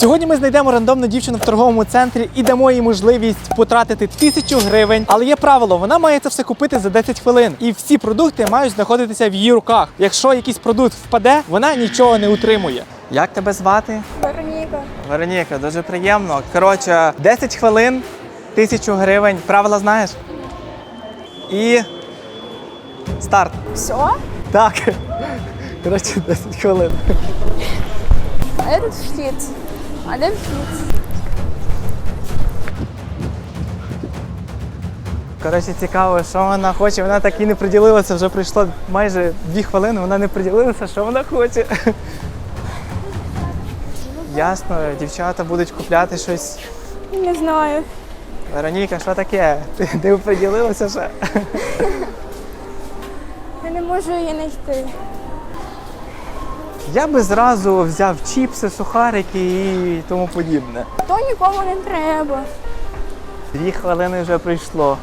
Сьогодні ми знайдемо рандомну дівчину в торговому центрі і дамо їй можливість потратити тисячу гривень. Але є правило, вона має це все купити за 10 хвилин. І всі продукти мають знаходитися в її руках. Якщо якийсь продукт впаде, вона нічого не утримує. Як тебе звати? Вероніка. Вероніка, дуже приємно. Коротше, 10 хвилин, тисячу гривень. Правила знаєш? І старт. Все? Так. Коротше, 10 хвилин. А де тут вхід? А де вхід? Коротше, цікаво, що вона хоче. Вона так і не приділилася, вже пройшло майже дві хвилини, вона не приділилася, що вона хоче. Ясно, дівчата будуть купляти щось. Не знаю. Вероніка, що таке? Ти не приділилася ще? Я не можу її знайти. Я би зразу взяв чіпси, сухарики і тому подібне. То нікому не треба. Дві хвилини вже пройшло.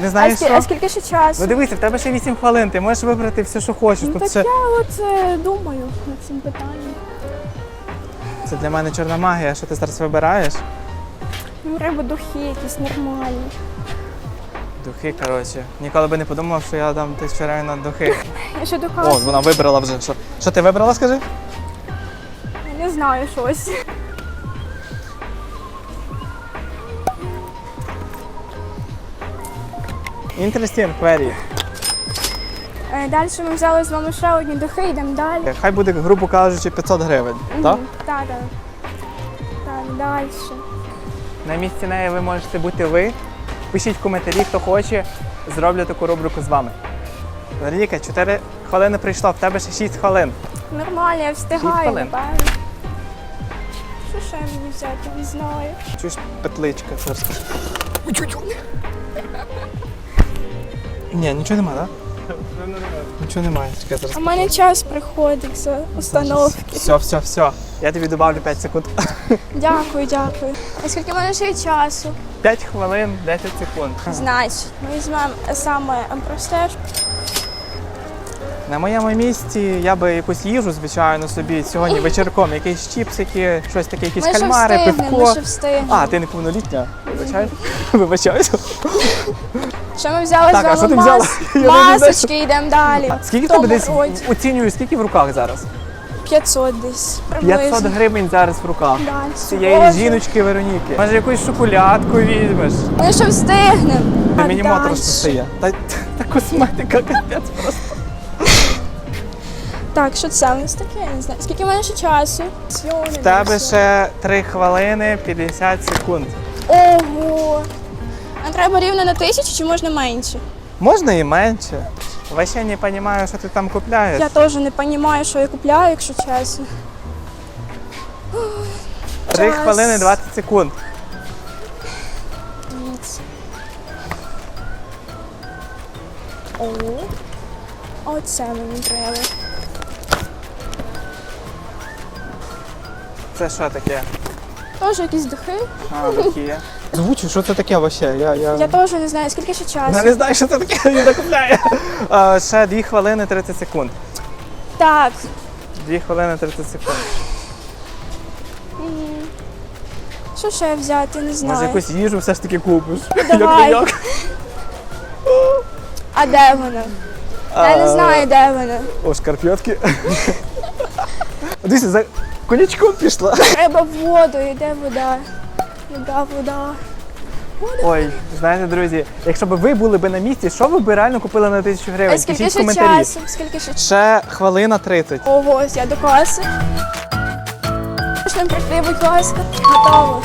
Не А, знаєш скі- що? а скільки ще часу? Ну дивися, в тебе ще 8 хвилин, ти можеш вибрати все, що хочеш. Ну, Тут так все... я от е, думаю над цим питанням. Це для мене чорна магія, що ти зараз вибираєш. Ну, треба духи якісь нормальні. Духи, коротше. Ніколи би не подумав, що я дам тисячу гривень на духи. Я ще О, докажу. вона вибрала вже. Що, що ти вибрала, скажи? Я не знаю щось. Interesting query. Е, Далі ми взяли з вами ще одні духи, йдемо далі. Хай буде, грубо кажучи, 500 гривень. Так? Мгм. Так, так. Так, далі. На місці неї ви можете бути ви. Пишіть в коментарі, хто хоче. Зроблю таку рубрику з вами. Вероніка, 4 хвилини прийшло, в тебе ще 6 хвилин. Нормально, я встигаю, хвилин. напевно. Що ще мені взяти, не знаю. Чуєш петличка. Зараз. Ні, нічого нема, так? Нічого немає. Чекай, зараз. У мене час приходить з установки. Все, все, все. Я тобі добавлю 5 секунд. Дякую, дякую. А скільки в мене ще є часу? 5 хвилин, 10 секунд. Значить, ми візьмемо саме простеж. На моєму місці я би якусь їжу, звичайно, собі сьогодні вечірком, якісь чіпсики, щось таке, якісь Ми ще кальмари, встигнемо, ми пивко. ще встигнемо. А, ти неповнолітня? Вибачаю. Вибачаюся. Що ми взяли Так, а з що ти вами взяла? мас... Я не знаю. масочки, йдемо далі. Скільки в тебе десь оцінюю, скільки в руках зараз? 500 десь. 500 гривень зараз в руках. Да, Цієї Боже. жіночки Вероніки. Може якусь шоколадку візьмеш? Ми ще встигнемо. Ти А мені дальше? стає. Та, та косметика капець просто. Так, що це у нас таке? Я не знаю. Скільки в мене ще часу? В тебе ще 3 хвилини 50 секунд. Ого! А треба рівно на тисячу чи можна менше? Можна і менше. Вообще не розумію, що ти там купляєш. Я теж не розумію, що я купляю, якщо чесно. 3 час. хвилини 20 секунд. Дивіться. О, оце мені треба. Це що таке? Теж якісь духи. А, такі. Звучу, що це таке вообще? Я, я... Я теж не знаю, скільки ще часу. Я не знаю, що це таке, не купляю. А, ще 2 хвилини 30 секунд. Так. 2 хвилини 30 секунд. м, Що ще взяти, не знаю. Може якусь їжу все ж таки купиш. Давай. Як не як. А де вона? Я не знаю, де вона. О, шкарпетки. Дивіться, за конячком пішла. Треба воду, і де вода? Вода, вода. Ой, знаєте, друзі, якщо б ви були б на місці, що ви б реально купили на тисячу гривень? А скільки Пишіть в ще коментарі. часу? Скільки ще часу? Ще хвилина 30. Ого, я до каси. Можна прийти, будь ласка. Готово.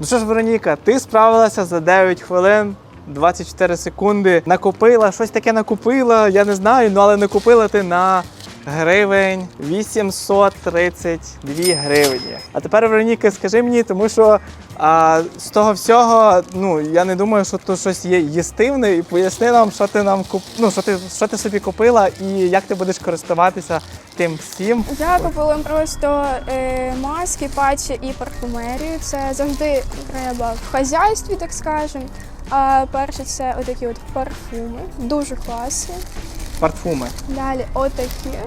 Ну що ж, Вероніка, ти справилася за 9 хвилин. 24 секунди. Накупила, щось таке накупила, я не знаю, ну але накупила ти на гривень 832 гривні. А тепер, Вероніка, скажи мені, тому що а, з того всього, ну я не думаю, що тут щось є їстивне, і поясни нам, що ти нам куп... ну, що ти, що ти собі купила і як ти будеш користуватися тим всім. Я купила просто е, маски, патчі і парфумерію. Це завжди треба в хазяйстві, так скажемо. А перше це отакі от парфуми, дуже класні. Парфуми. Далі отакі.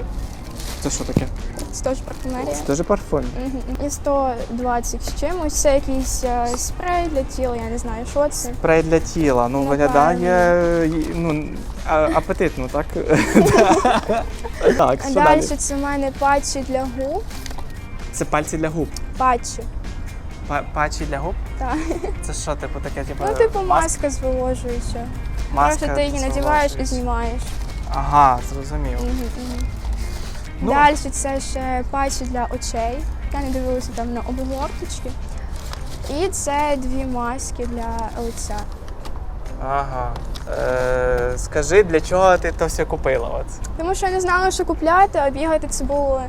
Це що таке? Це теж парфумерія. Це теж парфум. Мгм. І 120 з чимось. Це якийсь е, спрей для тіла, я не знаю, що це. Спрей для тіла. Ну, Напевно. виглядає ну, а- апетитно, так? так, що далі далі? це в мене патчі для губ. Це пальці для губ. Патчі. Па- Патчі для губ? Так. Це що, типу, таке, типу, Ну, типу, маска зволожуюча. Просто ти її надіваєш і знімаєш. Ага, зрозумів. Мгм, мгм. Ну. Далі це ще патчі для очей. Я не дивилася там на обгорточки. І це дві маски для лиця. Ага. Е, скажи, для чого ти то все купила? От? Тому що я не знала, що купляти, а бігати це було.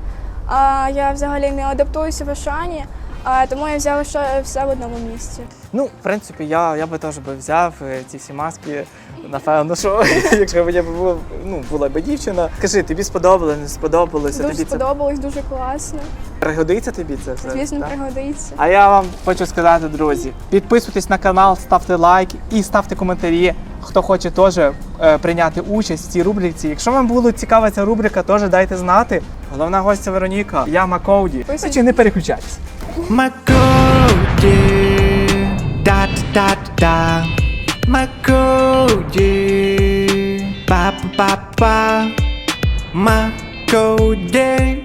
А я взагалі не адаптуюся в Ашані, а тому я взяла ще все в одному місці. Ну, в принципі, я, я би теж би взяв е, ці всі маски. Напевно, що якщо б мені б ну, була б дівчина. Скажи, тобі сподобалося, не сподобалося? Дуже тобі сподобалось, дуже класно. пригодиться тобі це все? Звісно, так? пригодиться. А я вам хочу сказати, друзі, підписуйтесь на канал, ставте лайк і ставте коментарі. Хто хоче теж е, прийняти участь в цій рубриці. Якщо вам була цікава ця рубрика, теж дайте знати. Головна гостя Вероніка, я Макоуді. Писуйтесь. Не переключайтесь. Макоуді, да да да Макоуді, па па па Макоуді,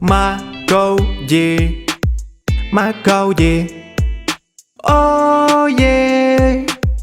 Макоуді, Макоуді. Oh yeah,